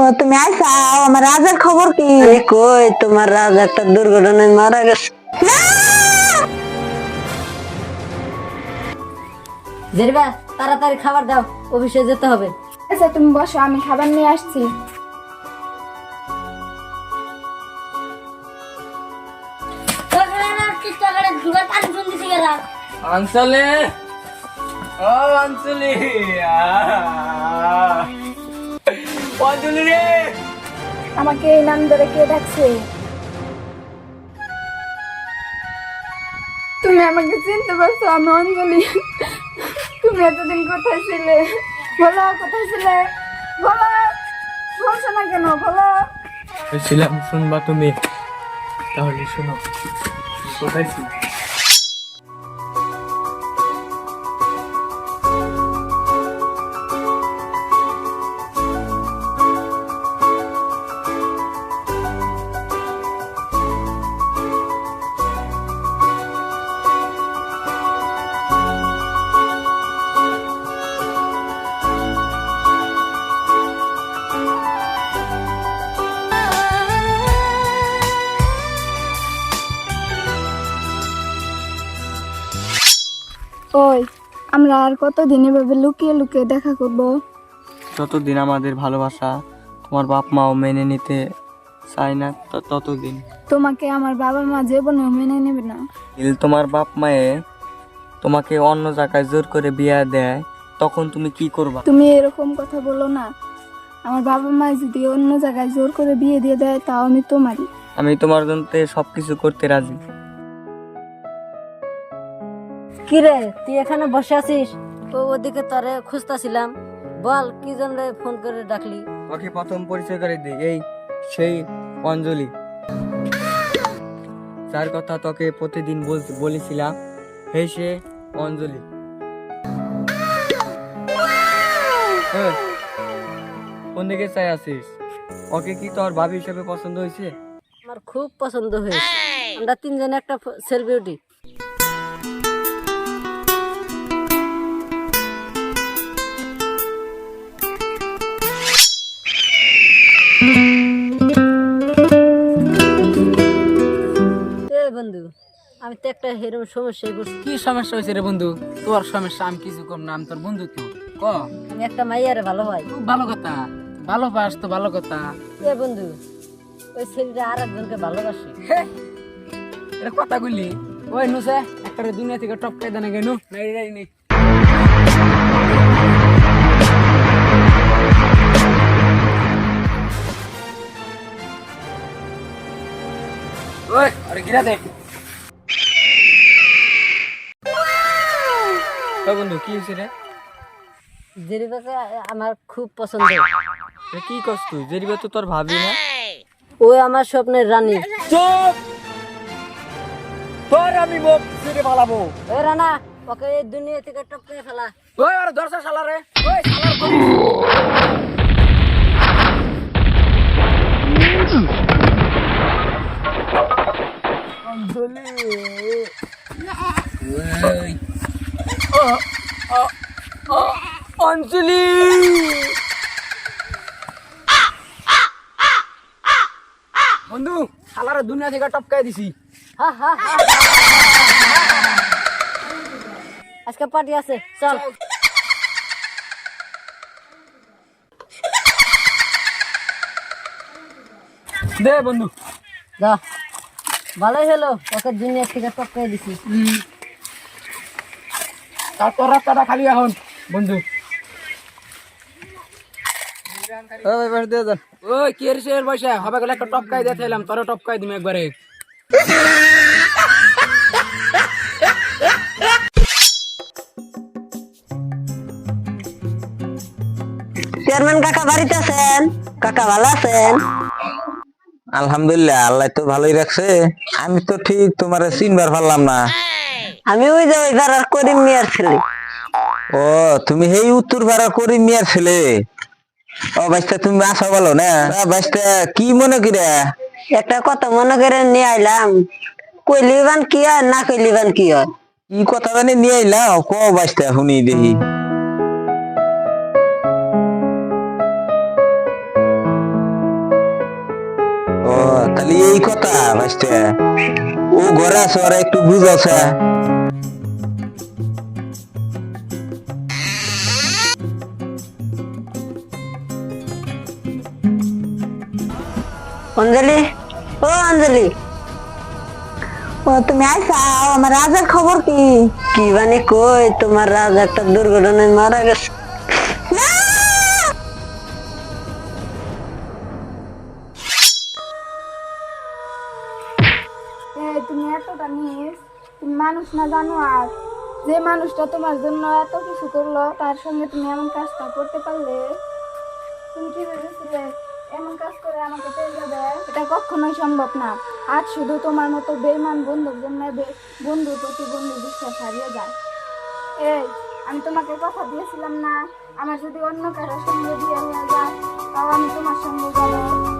ও তুমি আইসাও আমার রাজার খবর কি? কই তোমার রাজা একটা দুর্ঘটনায় মারা গেছে। জেরিবা তাড়াতাড়ি খাবার দাও অফিসে যেতে হবে। আচ্ছা তুমি বসো আমি খাবার নিয়ে আসছি। অঞ্চলে ও অঞ্চলি আহ! অঞ্জলি রে। আমাকে এই নাম ধরে কে ডাকছে? তুমি আমাকে চিনতে পারছ আমি অঞ্জলি। তুমি এতদিন কোথায় ছিলে? বলো কোথায় ছিলে? বলো বলছো না কেন? বলো। ছিলাম শুনবা তুমি। তাহলে শোনো কোথায় ছিল? ওই আমরা আর কতদিন এভাবে লুকিয়ে লুকিয়ে দেখা করব? যতদিন আমাদের ভালোবাসা তোমার বাপ মাও মেনে নিতে চায় না ততদিন। তোমাকে আমার বাবা মা জীবনে মেনে নেবে না। কিন্তু তোমার বাপ মায়ে তোমাকে অন্য জায়গায় জোর করে বিয়া দেয় তখন তুমি কি করবা? তুমি এরকম কথা বলো না। আমার বাবা মা যদি অন্য জায়গায় জোর করে বিয়ে দিয়ে দেয় তাও আমি তোমারই। আমি তোমার জন্য সবকিছু করতে রাজি। কি রে তুই এখানে বসে আছিস? ও ওদিকে তোরে খুঁজতাছিলাম। বল কি জন্য ফোন করে ডাকলি? ওকে প্রথম পরিচয় করে দিই এই সেই অঞ্জলি। যার কথা তোকে প্রতিদিন বল- বলেছিলাম হে সে অঞ্জলি। কোন দিকে চাই আছিস? ওকে কি তোর ভাবি হিসেবে পছন্দ হয়েছে? আমার খুব পছন্দ হয়েছে। আমরা তিনজনে একটা সেলফি উঠি বন্ধু? আমি তো একটা হেরম সমস্যায় পড়ছি। কি সমস্যা হয়েছে রে বন্ধু? তোর সমস্যা আমি কিছু কম না আমি তোর বন্ধু তো ক? আমি একটা মাইয়ারে ভালো হয় খুব ভালো কথা। ভালোবাস তো ভালো কথা। এ বন্ধু ওই ছেলেটা আর একজনকে ভালোবাসে এটা কথা বললি ওই নুসে একটা দুনিয়া থেকে টপকাই দেনা গেনু নাই নাই। গিরা দে বন্ধু কি হয়েছে রে? জেরিবাকে আমার খুব পছন্দ। কি করছ তুই? যেরিবা তো তোর ভাবি না। ওই আমার স্বপ্নের রানী। চুপ! তোর আমি মুখ ছেড়ে পালাবো। এ রানা ওকে এই দুনিয়া থেকে টপকে ফেলা। ওই আরে দর্শা শালা রে। ওই শালার অঞ্জলি বন্ধু শালারে দুনিয়া থেকে টপকাই দিছি। হা, হা, হা। আজকে পার্টি আছে চল। দে বন্ধু। যা। ভালোই হলো ওকে দুনিয়া থেকে টপকে দিছি। তারপর রাস্তাটা খালি এখন বন্ধু। ওই পাশ দিয়ে যান ওই কি পয়সা হবে গেলে একটা টপকাই দিয়ে থাইলাম তোরা টপকাই দিম একবারে। চেয়ারম্যান কাকা বাড়িতে আছেন? কাকা ভালো আছেন? আলহামদুলিল্লাহ আল্লাহ তো ভালোই রাখছে। আমি তো ঠিক তোমার চিনবার পারলাম না। আমি ওই যে ওই পাড়ার করিম মিয়ার ছেলে। ও তুমি এই উত্তর ভাড়া করি মিয়ার ছেলে? ও বাইস্তা তুমি আসো বলো না? বাইস্তা কি মনে করে? একটা কথা মনে করে নিয়ে আইলাম। কইলিবান কি হয় না কইলিবান কি হয়? কি কথা মানে নিয়ে আইলা ক বাইস্তা শুনি দেখি। ও তাহলে এই কথা বাইস্তা। ও ঘরে আসো একটু বুঝাছে। অঞ্জলি? ও অঞ্জলি। ও তুমি আইসাও আমার রাজার খবর কি? কি বানি কই? তোমার রাজা একটা দুর্ঘটনায় মারা গেছে। তুমি এতটা নিস? তুমি মানুষ না জানো আর যে মানুষটা তোমার জন্য এত কিছু করল তার সঙ্গে তুমি এমন কাজটা করতে পারলে? তুমি কি ভেবেছিলে? এমন কাজ করে আমাকে পেয়ে যাবে এটা কখনোই সম্ভব না। আজ শুধু তোমার মতো বেইমান বন্ধুর জন্য বে- বন্ধুর প্রতি বন্ধু বিশ্বাস হারিয়ে যায়। এই, আমি তোমাকে কথা দিয়েছিলাম না। আমার যদি অন্য কারোর সঙ্গে বিয়ে হয়ে যায়, তাও আমি তোমার সঙ্গে